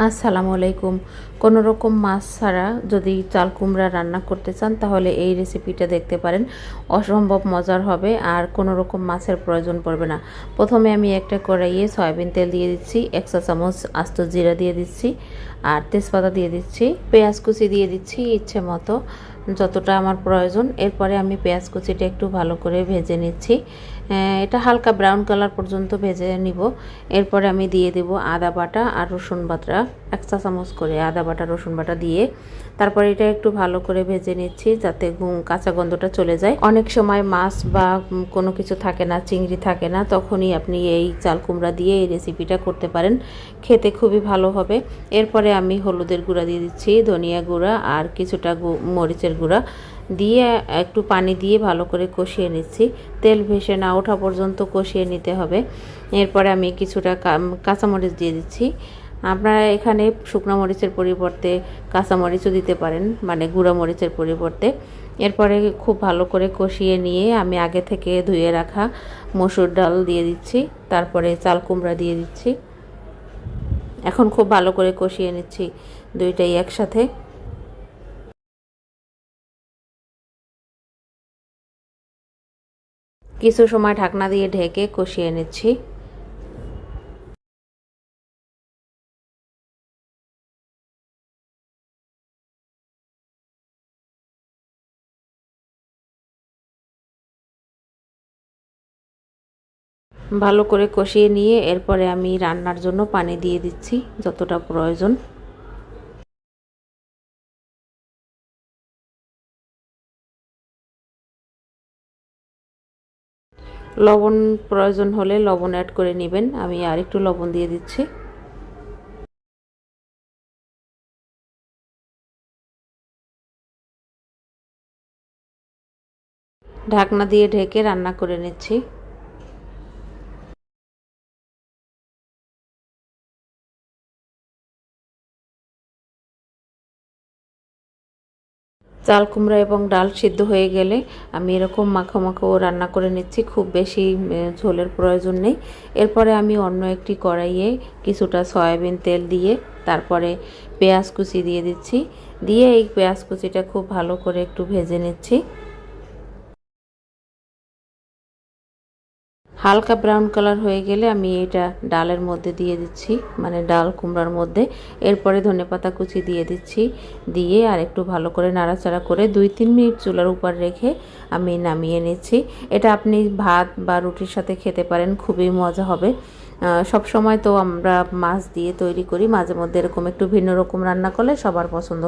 আসসালামু আলাইকুম কোনো রকম মাছ ছাড়া যদি চাল কুমড়া রান্না করতে চান, তাহলে এই রেসিপিটা দেখতে পারেন। অসম্ভব মজার হবে আর কোনো রকম মাছের প্রয়োজন পড়বে না। প্রথমে আমি একটা কড়াইয়ে সয়াবিন তেল দিয়ে দিচ্ছি একশো চামচ আস্ত জিরা দিয়ে দিচ্ছি আর তেজপাতা দিয়ে দিচ্ছি, পেঁয়াজ কুচি দিয়ে দিচ্ছি ইচ্ছে মতো। যতটা আমার প্রয়োজন। এরপরে আমি পেঁয়াজ কুচিটা একটু ভালো করে ভেজে নিচ্ছি। এটা হালকা ব্রাউন কালার পর্যন্ত ভেজে নিব। এরপরে আমি দিয়ে দেব আদা বাটা আর রসুন বাটা। এক চা চামচ করে আদা বাটা, রসুন বাটা দিয়ে। তারপরে এটা একটু ভালো করে ভেজে নিচ্ছি যাতে কাঁচা গন্ধটা চলে যায়। অনেক সময় মাছ বা কোনো কিছু থাকে না, চিংড়ি থাকে না, তখনই আপনি এই চাল কুমড়া দিয়ে এই রেসিপিটা করতে পারেন। খেতে খুবই ভালো হবে। এরপরে আমি হলুদের গুঁড়া দিয়ে দিচ্ছি, ধনিয়া গুঁড়া আর কিছুটা মরিচের গুঁড়া দিয়ে একটু পানি দিয়ে ভালো করে কষিয়ে নিচ্ছি। তেল ভেসে না ওঠা পর্যন্ত কষিয়ে নিতে হবে। এরপরে আমি কিছুটা কাঁচামরিচ দিয়ে দিচ্ছি। আপনারা এখানে শুকনো মরিচের পরিবর্তে কাঁচামরিচও দিতে পারেন মানে গুঁড়ো মরিচের পরিবর্তে। এরপরে খুব ভালো করে কষিয়ে নিয়ে আমি আগে থেকে ধুয়ে রাখা মসুর ডাল দিয়ে দিচ্ছি, তারপরে চাল কুমড়া দিয়ে দিচ্ছি। এখন খুব ভালো করে কষিয়ে নিচ্ছি দুইটাই একসাথে। কিছু সময় ঢাকনা দিয়ে ঢেকে কষিয়ে নিচ্ছি। ভালো করে কষিয়ে নিয়ে এরপরে আমি রান্নার জন্য পানি দিয়ে দিচ্ছি, যতটা প্রয়োজন। লবণ প্রয়োজন হলে লবণ অ্যাড করে নেবেন। আমি আর একটু লবণ দিয়ে দিচ্ছি। ঢাকনা দিয়ে ঢেকে রান্না করে নিচ্ছি। চাল কুমড়া এবং ডাল সিদ্ধ হয়ে গেলে আমি এরকম মাখো মাখো রান্না করে নিচ্ছি, খুব বেশি ঝোলের প্রয়োজন নেই। এরপরে আমি অন্য একটি কড়াইয়ে কিছুটা সয়াবিন তেল দিয়ে তারপরে পেঁয়াজ কুচি দিয়ে দিচ্ছি। দিয়ে এই পেঁয়াজ কুচিটা খুব ভালো করে একটু ভেজে নিচ্ছি। হালকা ব্রাউন কালার হয়ে গেলে আমি এটা ডালের মধ্যে দিয়ে দিচ্ছি মানে ডাল কুমড়ার মধ্যে। এরপরে ধনে পাতা কুচি দিয়ে দিচ্ছি, দিয়ে আর একটু ভালো করে নাড়াচাড়া করে দুই তিন মিনিট চুলার উপর রেখে আমি নামিয়ে নিচ্ছি। এটা আপনি ভাত বা রুটির সাথে খেতে পারেন, খুবই মজা হবে। সব সময় তো আমরা মাছ দিয়ে তৈরি করি, মাঝে মধ্যে এরকম একটু ভিন্ন রকম রান্না করলে সবার পছন্দ